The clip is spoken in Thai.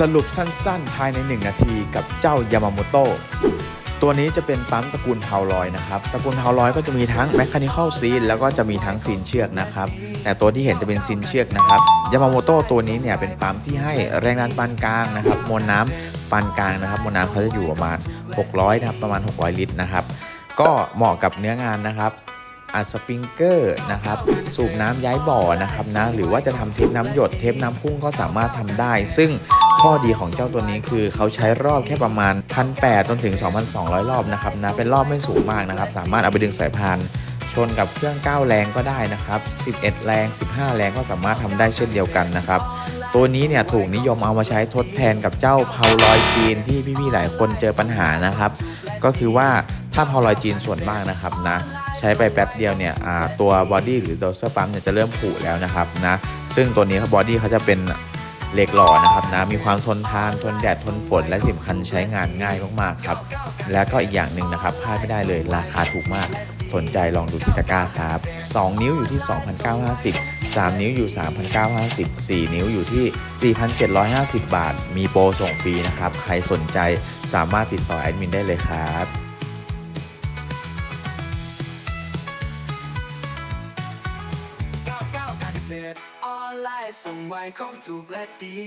สรุปสั้นๆ ภายใน 1 นาทีกับเจ้ายามาโมโตตัวนี้จะเป็นปั๊มตระกูลเทาลอยนะครับ ตระกูลเทาลอยก็จะมีทั้ง Mechanical Seal แล้วก็จะมีทั้งซีนเชือกนะครับ แต่ตัวที่เห็นจะเป็นซีนเชือกนะครับ ยามาโมโตตัวนี้เนี่ยเป็นปั๊มที่ให้แรงดันปานกลางนะครับ มวลน้ำปานกลางนะครับ มวลน้ำเขาจะอยู่ประมาณ 600นะครับ ประมาณ 600 ลิตรนะครับ ก็เหมาะกับเนื้องานนะครับอัดสปริงเกอร์นะครับสูบน้ำย้ายบ่อนะครับนะหรือว่าจะทำเทปน้ำหยดเทปน้ำพุ่งก็สามารถทำได้ ซึ่ง ข้อดีของเจ้าตัวนี้คือเขาใช้รอบแค่ประมาณ 1,800จนถึง 2,200 รอบนะครับนะเป็นรอบไม่สูงมากนะครับ สามารถเอาไปดึงสายพานชนกับเครื่อง 9 แรงก็ได้นะครับ 11 แรง 15 แรงก็สามารถทำได้เช่นเดียวกันนะครับ ตัวนี้เนี่ยถูกนิยมเอามาใช้ทดแทนกับเจ้าเพาลอยจีนที่พี่ๆหลายคนเจอปัญหานะครับ ก็คือว่าถ้าเพาลอยจีนส่วนมากนะครับนะใช้ไปแป๊บเดียวเนี่ยตัวบอดี้หรือตัวเซอร์ปั๊มเนี่ยจะเริ่มผุแล้วนะครับนะซึ่งตัวนี้บอดี้เขาจะเป็น เหล็กหล่อนะครับนะมีความทนทานทนแดดทนฝนและสำคัญใช้งานง่ายมากๆครับ และก็อีกอย่างหนึ่งนะครับพลาดไม่ได้เลยราคาถูกมาก สนใจลองดูที่ตะกร้าครับ 2 นิ้วอยู่ที่ 2,950 3 นิ้วอยู่ 3,950 4 นิ้วอยู่ที่ 4,750 บาท มีโปรส่งฟรีนะครับ ใครสนใจสามารถติดต่อแอดมินได้เลยครับ เกษตรออนไลน์ส่งไวของถูกและดี